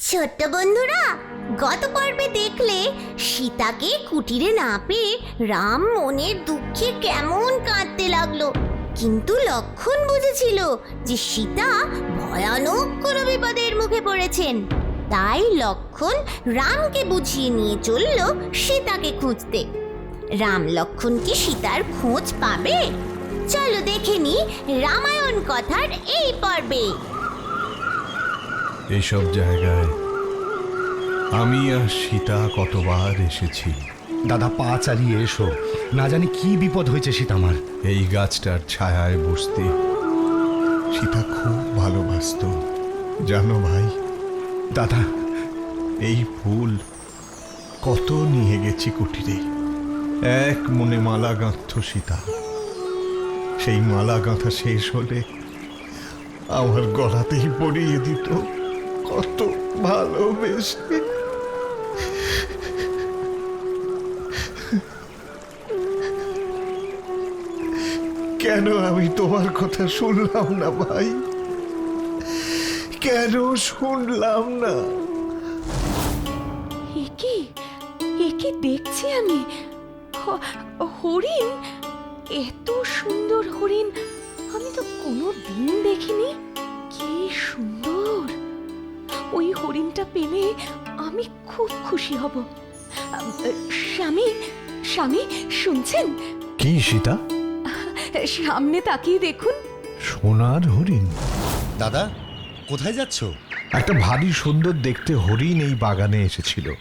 ছোট্ট বন্ধুরা, গত পর্বে দেখলে সীতাকে কুটিরে না পেয়ে রাম মনের দুঃখে কেমন কাঁদতে লাগল। কিন্তু লক্ষণ বুঝেছিল যে সীতা ভয়ানক কোনো বিপদের মুখে পড়েছেন। তাই লক্ষণ রামকে বুঝিয়ে নিয়ে চলল সীতাকে খুঁজতে। রাম লক্ষণ কি সীতার খোঁজ পাবে? চলো দেখে নি রামায়ণ কথার এই পর্বে। এইসব জায়গায়। আমি আর সীতা কতবার এসেছি। দাদা পা চালিয়ে এসো। না জানি কি বিপদ হয়েছে সীতামার এই গাছটার ছায়ায় বসতে সীতা খুব ভালোবাসত। জানো ভাই? দাদা। এই ফুল কত নিয়ে গেছি কুটিরে। এক মনে মালা গাঁথত সীতা। সেই মালা গাঁথা শেষ হলে আমার গলাতেই পরিয়ে দিত। কত ভালোবেসে কেন আমি তোমার কথা শুনলাম না, ভাই? কেন শুনলাম না? একে একে দেখছি আমি। হরিণ? এত সুন্দর হরিণ, আমি তো কোনো দিন দেখিনি। হরিণটা পেলে আমি খুব খুশি হব। স্বামী স্বামী শুনছেন? কি সীতা? সামনে তাকিয়ে দেখুন। সোনার হরিণ। দাদা কোথায় যাচ্ছ? একটা ভারী সুন্দর দেখতে হরিণ এই বাগানে এসেছিল।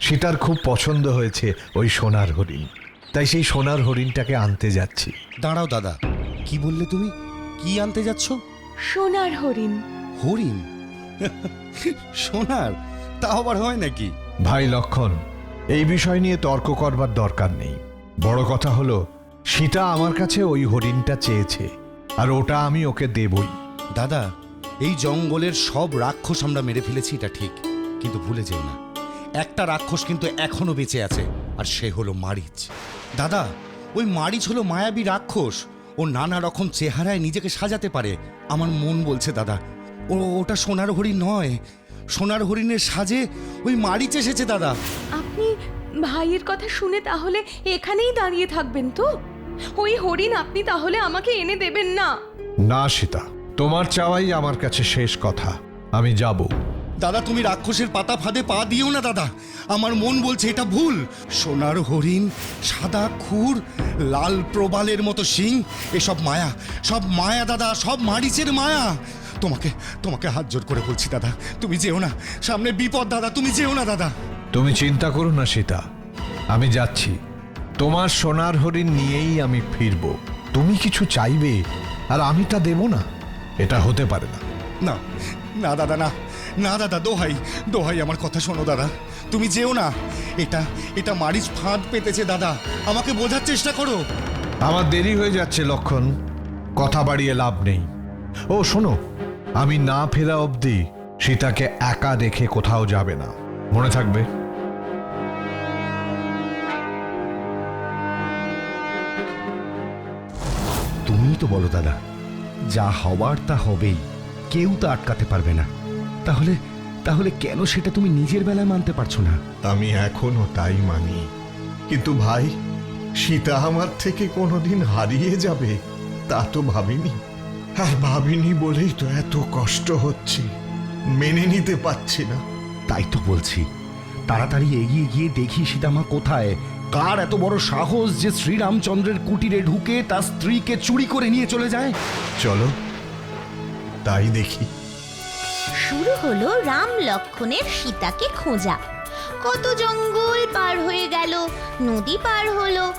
সীতার খুব পছন্দ হয়েছে ওই সোনার হরিণ। তাই সেই সোনার হরিণটাকে আনতে যাচ্ছি। দাঁড়াও দাদা কি বললে তুমি? কি আনতে যাচ্ছ? সোনার হরিণ। হরিণ? সোনার? তা আবার হয় নাকি? ভাই লক্ষণ এই বিষয় নিয়ে তর্ক করবার দরকার নেই। বড় কথা হলো সীতা আমার কাছে ওই হরিণটা চেয়েছে আর ওটা আমি ওকে দেবই। দাদা এই জঙ্গলের সব রাক্ষস আমরা মেরে ফেলেছি এটা ঠিক কিন্তু ভুলে যেও না। একটা রাক্ষস কিন্তু এখনও বেঁচে আছে আর সে হলো মারিচ। দাদা ওই মারিচ হলো মায়াবী রাক্ষস। ও নানা রকম চেহারায় নিজেকে সাজাতে পারে আমার মন বলছে দাদা। ও ওটা সোনার হরিণ নয়। সোনার হরিণের সাজে ওই মারিচ এসেছে দাদা। আপনি ভাইয়ের কথা শুনে তাহলে এখানেই দাঁড়িয়ে থাকবেন তো? ওই হরিণ আপনি তাহলে আমাকে এনে দেবেন না। না সীতা। তোমার চাওয়াই আমার কাছে শেষ কথা। আমি যাব। দাদা তুমি রাক্ষসের পাতা ফাঁদে পা দিও না দাদা। আমার মন বলছে এটা ভুল। সোনার হরিণ সাদা খুর লাল প্রবালের মতো শিং এসব মায়া। সব মায়া দাদা সব মারিচের মায়া। তোমাকে তোমাকে হাত জোর করে বলছি দাদা। তুমি যেও না। সামনে বিপদ দাদা। তুমি যেও না দাদা। তুমি চিন্তা করো না সীতা। আমি যাচ্ছি। তোমার সোনার হরিণ নিয়েই আমি ফিরব। তুমি কিছু চাইবে আর আমি তা দেব না। এটা হতে পারে না। না না দাদা না। না দাদা দোহাই দোহাই আমার কথা শোনো দাদা। তুমি যেও না। এটা এটা মারিচ ফাঁদ পেতেছে দাদা। আমাকে বোঝার চেষ্টা করো। আমার দেরি হয়ে যাচ্ছে লক্ষণ। কথা বাড়িয়ে লাভ নেই। ও শোনো আমি না ফেরা অবধি সীতাকে একা রেখে কোথাও যাবে না। মনে থাকবে? তুমিই তো বলো দাদা যা হওয়ার তা হবেই কেউ তা আটকাতে পারবে না। তাহলে তাহলে কেন সেটা তুমি নিজের বেলায় মানতে পারছ না? আমি এখনও তাই মানি। কিন্তু ভাই সীতা আমার থেকে কোনোদিন হারিয়ে যাবে তা তো ভাবিনি। আর ভাবিনি বলেই তো এত কষ্ট হচ্ছে। মেনে নিতে পারছি না। তাই তো বলছি তাড়াতাড়ি এগিয়ে গিয়ে দেখি সীতামা কোথায়। কার এত বড় সাহস যে শ্রীরামচন্দ্রের কুটিরে ঢুকে তার স্ত্রীকে চুরি করে নিয়ে চলে যায়? চলো তাই দেখি। শুরু হলো রাম লক্ষণের সীতাকে খোঁজা। কত জঙ্গল পার হয়ে গেল নদী পার হলো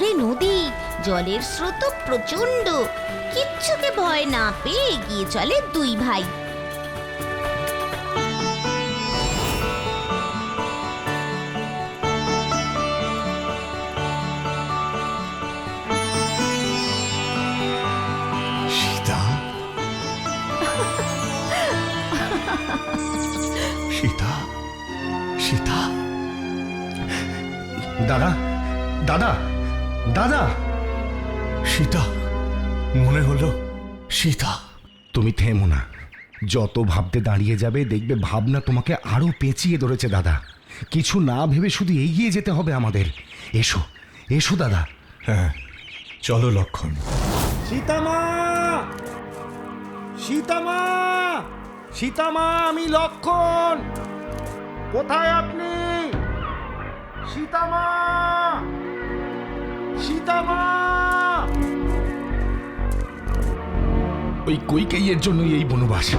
পাথুরে নদী, জলের স্রোত প্রচণ্ড কিচ্ছুকে ভয় না পেয়ে এগিয়ে চলে দুই ভাই। সীতা? সীতা? দাদা? দাদা? দাদা! সীতা মনে হলো সীতা। তুমি থেমো না। যত ভাবতে দাঁড়িয়ে যাবে দেখবে ভাবনা তোমাকে আরও পেঁচিয়ে ধরেছে দাদা। কিছু না ভেবে শুধু এগিয়ে যেতে হবে আমাদের। এসো এসো দাদা। হ্যাঁ চলো লক্ষণ। সীতামা সীতামা সীতামা আমি লক্ষণ। কোথায় আপনি? সীতামা সীতামা! ওই কৈকেয়ীর জন্যই এই বনবাস।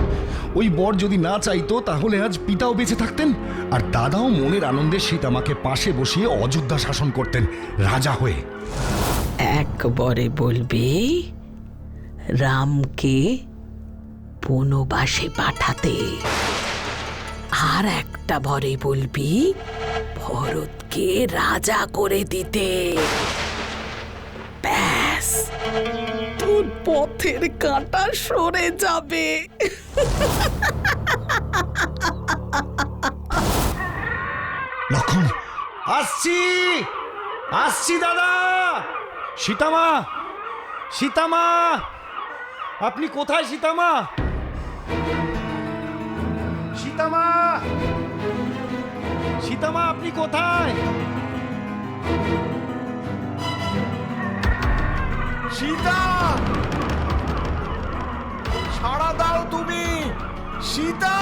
ওই বর যদি না চাইতো তাহলে আজ পিতাও বেঁচে থাকতেন আর দাদাও মনের আনন্দে সীতামাকে পাশে বসিয়ে অযোধ্যা শাসন করতেন রাজা হয়ে। একবারে বলবি রামকে বনবাসে পাঠাতে। আর একটা ভরে বলবি ভরতকে রাজা করে দিতে। তোর পথের কাঁটা সরে যাবে। লক্ষণ, আসছি। আসছি, দাদা। সীতামা সীতামা। আপনি কোথায়, সীতামা? সীতামা। সীতামা, আপনি কোথায়? সীতা! সাড়া দাও তুমি! সীতা!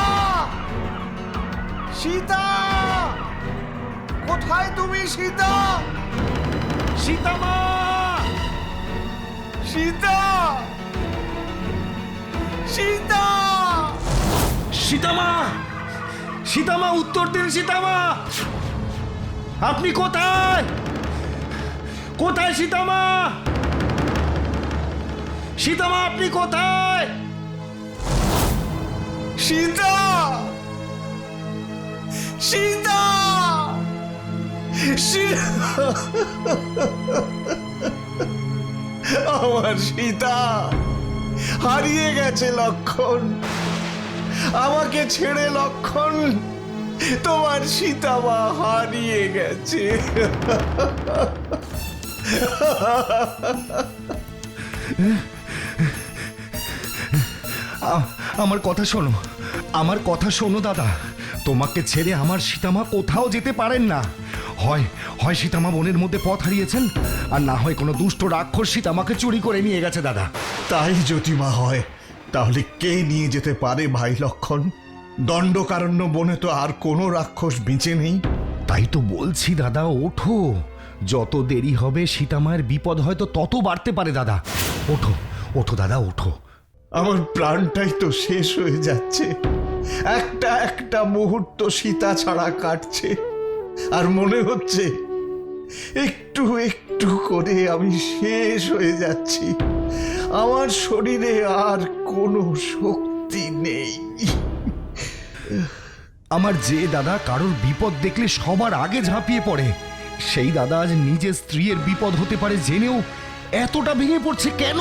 সীতা! কোথায় তুমি সীতা? সীতামা সীতা! সীতা! সীতামা সীতামা উত্তর দিন সীতামা আপনি কোথায়? কোথায় সীতামা সীতামা, আপনি কোথায়? সীতা! সীতা! আমার সীতা, হারিয়ে গেছে লক্ষণ। আমাকে ছেড়ে লক্ষণ, তোমার সীতা মা হারিয়ে গেছে। আ- আমার কথা শোনো। আমার কথা শোনো দাদা। তোমাকে ছেড়ে আমার সীতামা কোথাও যেতে পারেন না। হয় হয় সীতামা বনের মধ্যে পথ হারিয়েছেন আর না হয় কোনো দুষ্ট রাক্ষস সীতামাকে চুরি করে নিয়ে গেছে দাদা। তাই যদি মা হয় তাহলে কে নিয়ে যেতে পারে ভাই লক্ষণ? দণ্ডকারণ্য বনে তো আর কোনো রাক্ষস বেঁচে নেই। তাই তো বলছি দাদা ওঠো। যত দেরি হবে সীতামায়ের বিপদ হয়তো তত বাড়তে পারে দাদা। ওঠো ওঠো দাদা ওঠো। আমার প্রাণটাই তো শেষ হয়ে যাচ্ছে। একটা একটা মুহূর্ত সীতা ছাড়া কাটছে। আর মনে হচ্ছে একটু একটু করে আমি শেষ হয়ে যাচ্ছি। আমার শরীরে আর কোনো শক্তি নেই। আমার যে দাদা কারোর বিপদ দেখলে সবার আগে ঝাঁপিয়ে পড়ে সেই দাদা আজ নিজের স্ত্রীর বিপদ হতে পারে জেনেও এতটা ভেঙে পড়ছে কেন?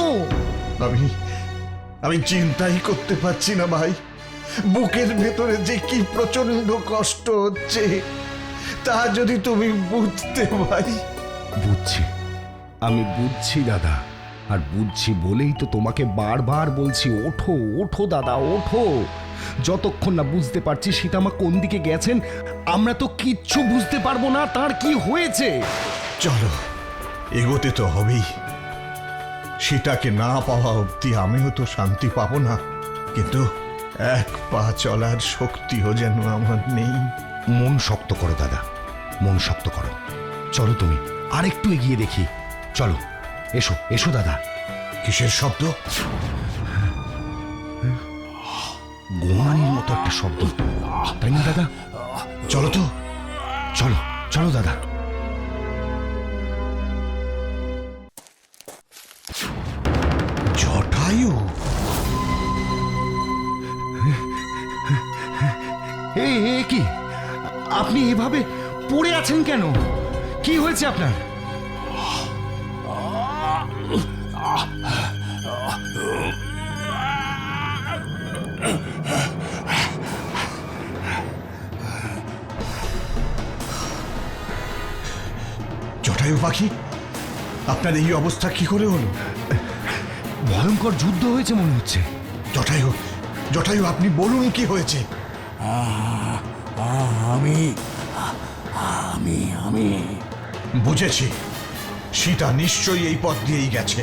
আমি আমি চিন্তাই করতে পারছি না ভাই। বুকের ভেতরে যে কি প্রচণ্ড কষ্ট হচ্ছে তা যদি তুমি বুঝতে ভাই। বুঝছি। আমি বুঝছি দাদা। আর বুঝছি বলেই তো তোমাকে বারবার বলছি ওঠো ওঠো দাদা ওঠো। যতক্ষণ না বুঝতে পারছি সীতামা কোন দিকে গেছেন আমরা তো কিচ্ছু বুঝতে পারব না তার কি হয়েছে? চলো এগোতে তো হবেই। সেটাকে না পাওয়া অবধি আমিও তো শান্তি পাবো না। কিন্তু এক পা চলার শক্তিও যেন আমার নেই। মন শক্ত করো দাদা। মন শক্ত করো। চলো তুমি আর একটু এগিয়ে দেখি। চলো এসো এসো দাদা। কিসের শব্দ? গোমানির মতো একটা শব্দ। তাই না দাদা? চলো তো। চলো চলো দাদা। এ এ কি? আপনি এভাবে পড়ে আছেন কেন? কি হয়েছে আপনার? জটায়ু পাখি, আপনার এই অবস্থা কি করে হলো? ভয়ঙ্কর যুদ্ধ হয়েছে মনে হচ্ছে। জটায়ু জটায়ু আপনি বলুন কি হয়েছে? আমি আমি আমি। বুঝেছি। সীতা নিশ্চয়ই এই পথ দিয়েই গেছে।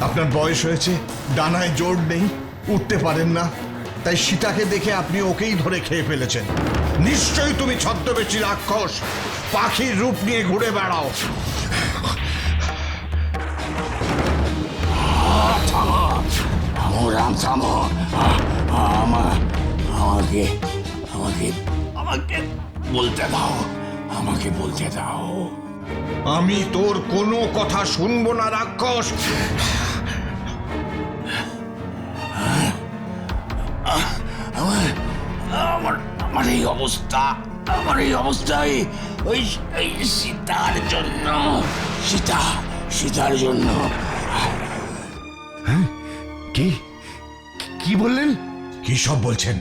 আপনার বয়স হয়েছে ডানায় জোর নেই উঠতে পারেন না। তাই সীতাকে দেখে আপনি ওকেই ধরে খেয়ে ফেলেছেন। নিশ্চয়ই তুমি ছদ্মবেশী রাক্ষস পাখির রূপ নিয়ে ঘুরে বেড়াও। থামো রাম থামো আ- আমার আমাকে আমাকে আমাকে বলতে দাও আমাকে বলতে দাও। আমি তোর কোনো কথা শুনব না রাক্ষস। আমার আমার আমার এই অবস্থা আমার এই অবস্থায় ওই সীতার জন্য সীতা সীতার জন্য। কি? কি বললেন? কি সব বলছেন?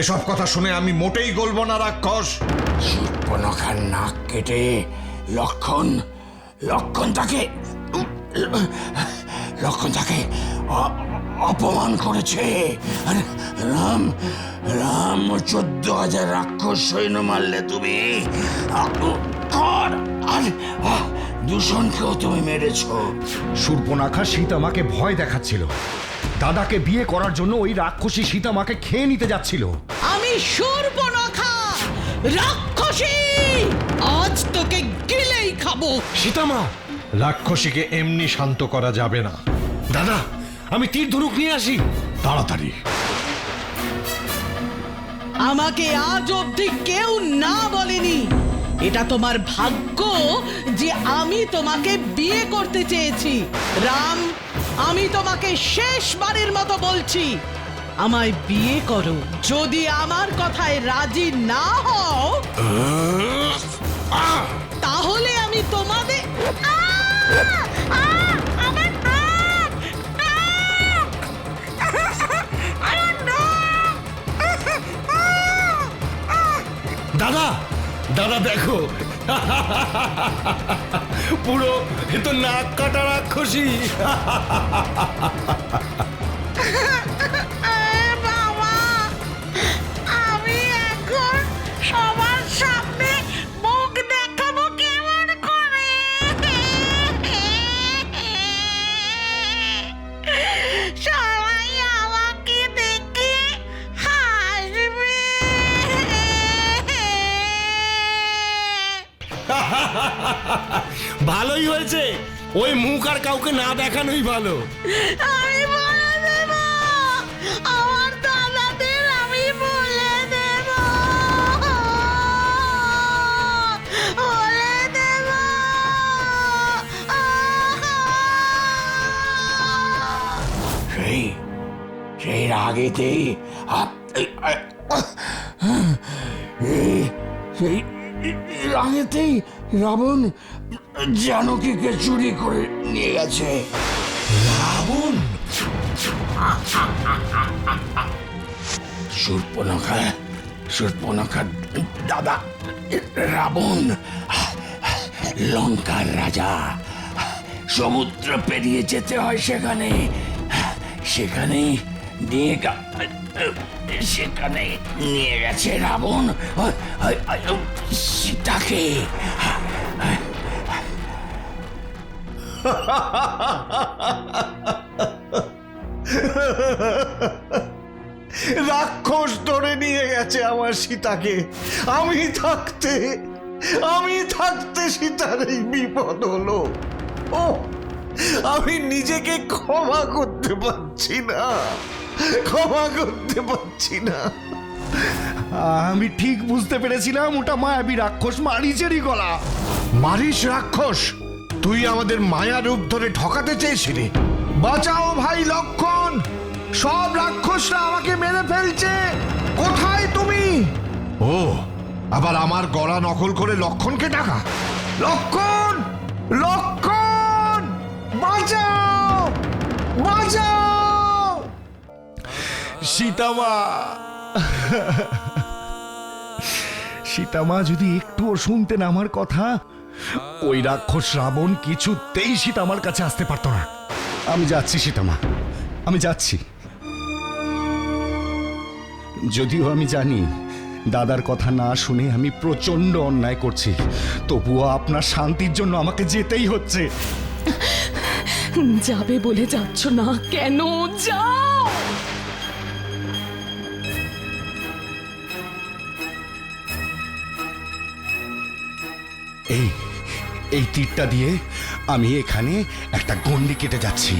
এসব কথা শুনে আমি মোটেই গলবো না রাক্ষস। সুর্পনখার নাক কেটে লক্ষণ লক্ষণ তাকে লক্ষণ তাকে অপমান করেছে। আর রাম রাম চোদ্দ হাজার রাক্ষস সৈন্য মারলে তুমি আর দূষণকেও তুমি মেরেছো। সূর্পনাখা সীতামাকে ভয় দেখাচ্ছিল। দাদাকে বিয়ে করার জন্য ওই রাক্ষসী সীতামাকে খেয়ে নিতে যাচ্ছিল। আমি সূর্পনখা রাক্ষসী! আজ তোকে গিলেই খাব। সীতামা রাক্ষসীকে এমনি শান্ত করা যাবে না। দাদা আমি তীর ধনুক নিয়ে আসি। তাড়াতাড়ি। আমাকে আজ অবধি কেউ না বলেনি। এটা তোমার ভাগ্য যে আমি তোমাকে বিয়ে করতে চেয়েছি। রাম আমি তোমাকে শেষবারের মতো বলছি আমায় বিয়ে করো। যদি আমার কথায় রাজি না হও তাহলে আমি তোমাদের দাদা দাদা দেখো পুরো এ তো নাক কাটা রাক্ষসী। ভালোই হয়েছে ওই মুখ আর কাউকে না দেখানোই ভালো আমি বলে দেব আমার দাদাদের আমি বলে দেব বলে দেব সেই সেই রাগেতেই সেই রাগেতেই রাবণ জানকীকে চুরি করে নিয়ে গেছে। রাবণ? সূর্পনখা সূর্পনখার দাদা রাবণ লঙ্কার রাজা সমুদ্র পেরিয়ে যেতে হয় সেখানে। সেখানে নিয়ে সেখানে নিয়ে গেছে রাবণ। সীতাকে রাক্ষস ধরে নিয়ে গেছে আমার সীতাকে। আমি থাকতে আমি থাকতে সীতার এই বিপদ হলো। ও আমি নিজেকে ক্ষমা করতে পারছি না। ক্ষমা করতে পারছি না। আমি ঠিক বুঝতে পেরেছিলাম ওটা মায়াবী রাক্ষস মারিচেরই গলা। মারিস রাক্ষস তুই আমাদের মায়া রূপ ধরে ঠকাতে চেয়েছিলি বাঁচাও ভাই লক্ষণ সব রাক্ষসরা আমাকে মেরে ফেলছে। কোথায় তুমি? ও আবার আমার গলা নকল করে লক্ষণকে ডাকা। লক্ষণ লক্ষণ বাঁচাও বাঁচাও। সীতামা। সীতামা, যদি একটুও শুনতেন আমার কথা, ওই রাক্ষস রাবণ কিছুতেই সীতামার কাছে আসতে পারতো না। আমি যাচ্ছি, সীতামা। আমি যাচ্ছি। যদিও আমি জানি দাদার কথা না শুনে আমি প্রচণ্ড অন্যায় করছি, তবুও আপনার শান্তির জন্য আমাকে যেতেই হচ্ছে। যাবে বলে যাচ্ছ না কেন? যাও এই এই তীরটা দিয়ে আমি এখানে একটা গন্ডি কেটে যাচ্ছি।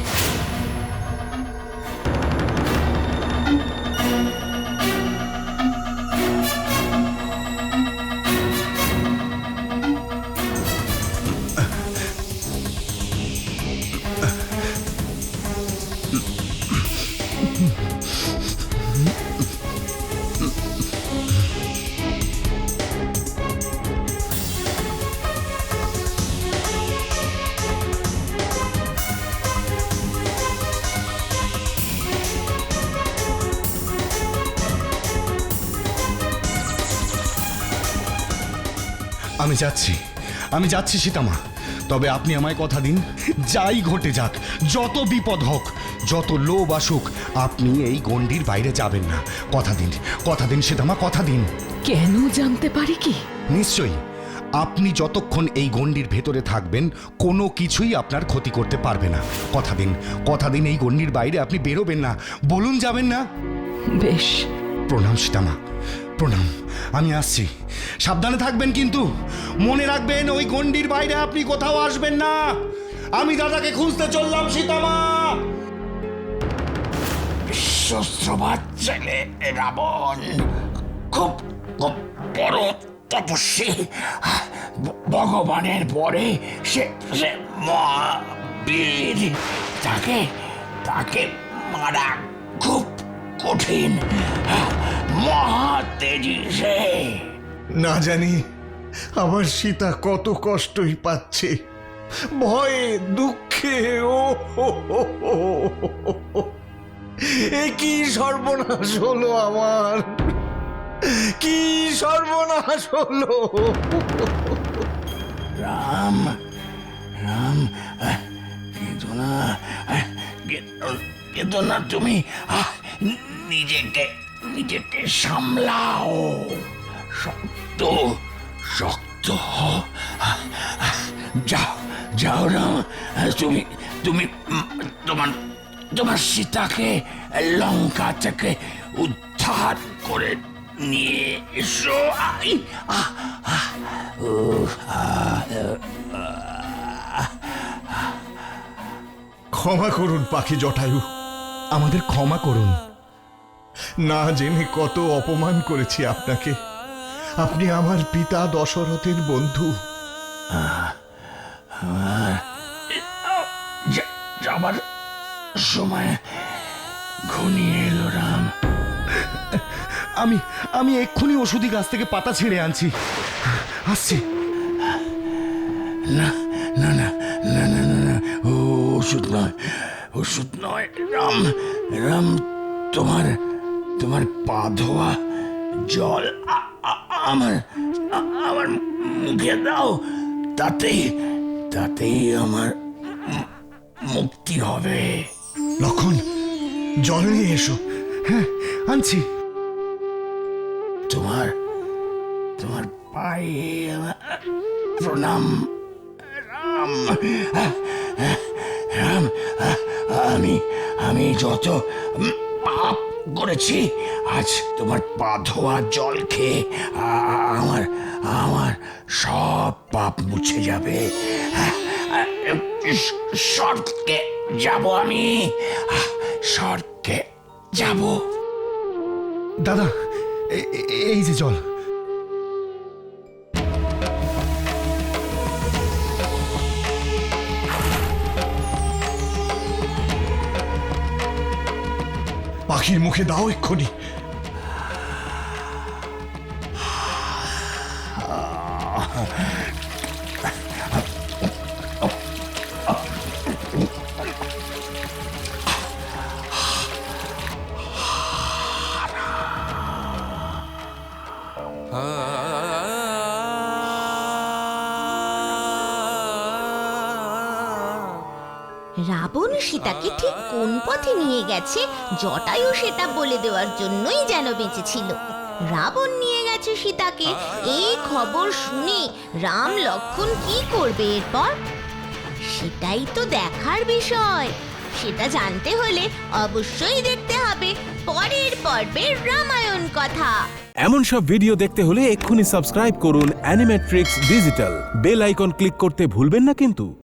আমি যাচ্ছি। আমি যাচ্ছি সীতামা। তবে আপনি আমায় কথা দিন। যাই ঘটে যাক যত বিপদ হোক যত লোভ আসুক আপনি এই গণ্ডির বাইরে যাবেন না। কথা দিন কথা দিন সীতামা কথা দিন। কেন জানতে পারি কি? নিশ্চয়ই আপনি যতক্ষণ এই গণ্ডির ভেতরে থাকবেন কোনো কিছুই আপনার ক্ষতি করতে পারবে না। কথা দিন কথা দিন এই গণ্ডির বাইরে আপনি বেরোবেন না। বলুন যাবেন না। বেশ। প্রণাম সীতামা। প্রণাম, আমি আসছি। সাবধানে থাকবেন কিন্তু। মনে রাখবেন, ওই গণ্ডির বাইরে আপনি কোথাও আসবেন না। আমি দাদাকে খুঁজতে চললাম, সীতামা। শস্ত্রবাদ ছেলে রাবণ, খুব খুব বড় তপস্বী। ভগবানের পরে সে সে মহাবীর, তাকে তাকে মারা খুব কঠিন। মহা তেজি সে। না জানি আমার সীতা কত কষ্টই পাচ্ছে। ভয়ে দুঃখে ও কি সর্বনাশ হলো আমার? কি সর্বনাশ হলো? রাম রাম কেঁদো না কেঁদো না তুমি নিজেকে নিজেকে সামলাও। শক্ত শক্ত যাও যাও রাম তুমি তুমি তোমার তোমার সীতাকে লঙ্কা থেকে উদ্ধার করে নিয়ে এসো। ক্ষমা করুন, পাখি জটায়ু। আমাদের ক্ষমা করুন। না জেনে কত অপমান করেছি আপনাকে। আপনি আমার পিতা দশরথের বন্ধু। যাবার সময় ঘনিয়ে এলো রাম। আমি আমি এক্ষুনি ওষুধি গাছ থেকে পাতা ছেড়ে আনছি। আসছি। না না না না না না না ও ওষুধ নয় ওষুধ নয় রাম রাম তোমার তোমার পা ধোয়া জল আমার আমার মুখে দাও। তাতেই তাতেই আমার মুক্তি হবে। লক্ষণ জল নিয়ে এসো। হ্যাঁ আনছি। তোমার তোমার পায়ে আমার প্রণাম। রাম রাম আমি আমি যত করেছি। আজ তোমার পা ধোয়া, জল খেয়ে আমার আমার সব পাপ মুছে যাবে। স্বর্গে যাব আমি। স্বর্গে যাব। দাদা এই যে জল। পাখির মুখে দাও এক্ষুনি। রাবণ সীতাকে ঠিক কোন পথে নিয়ে গেছে, জটায়ু সেটা বলে দেওয়ার জন্যই যেন বেঁচেছিল। রাবণ নিয়ে গেছে সীতাকে, এই খবর শুনে রাম লক্ষণ কি করবে এরপর? সেটাই তো দেখার বিষয়। সেটা জানতে হলে অবশ্যই দেখতে হবে পরের পর্বের রামায়ণ কথা। এমন সব ভিডিও দেখতে হলে এক্ষুনি সাবস্ক্রাইব করুন Animatrix digital. Bell icon click করতে ভুলবেন না কিন্তু।